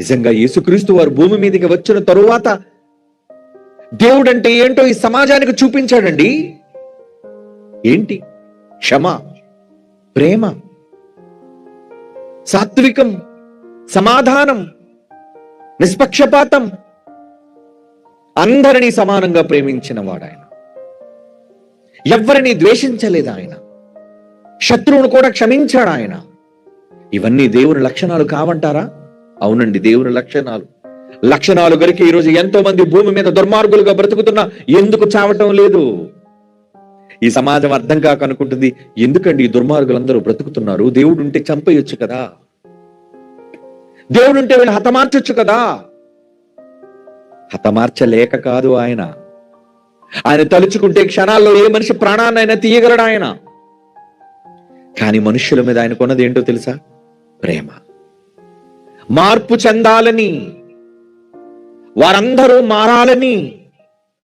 నిజంగా యేసుక్రీస్తు వారు భూమి మీదకి వచ్చిన తరువాత దేవుడు అంటే ఏంటో ఈ సమాజానికి చూపించాడండి. ఏంటి? క్షమ ప్రేమ సాత్వికం సమాధానం నిష్పక్షపాతం. అందరినీ సమానంగా ప్రేమించిన వాడు ఆయన ఎవ్వరిని ద్వేషించలేదు ఆయన. శత్రువును కూడా క్షమించాడు ఆయన ఇవన్నీ దేవుని లక్షణాలు కావంటారా? అవునండి దేవుని లక్షణాలు. లక్షణాలు గరికి ఈరోజు ఎంతో మంది భూమి మీద దుర్మార్గులుగా బ్రతుకుతున్నా ఎందుకు చావటం లేదు? ఈ సమాజం అర్థం కాక అనుకుంటుంది ఎందుకండి ఈ దుర్మార్గులందరూ బ్రతుకుతున్నారు? దేవుడు ఉంటే చంపేయొచ్చు కదా. దేవుడు ఉంటే వీళ్ళు హతమార్చొచ్చు కదా. హతమార్చలేక కాదు ఆయన. ఆయన తలుచుకుంటే క్షణాల్లో ఏ మనిషి ప్రాణాన్నైనా తీయగలడు ఆయన? కానీ మనుష్యుల మీద ఆయనకున్నది ఏంటో తెలుసా? ప్రేమ. మార్పు చెందాలని వారందరూ మారాలని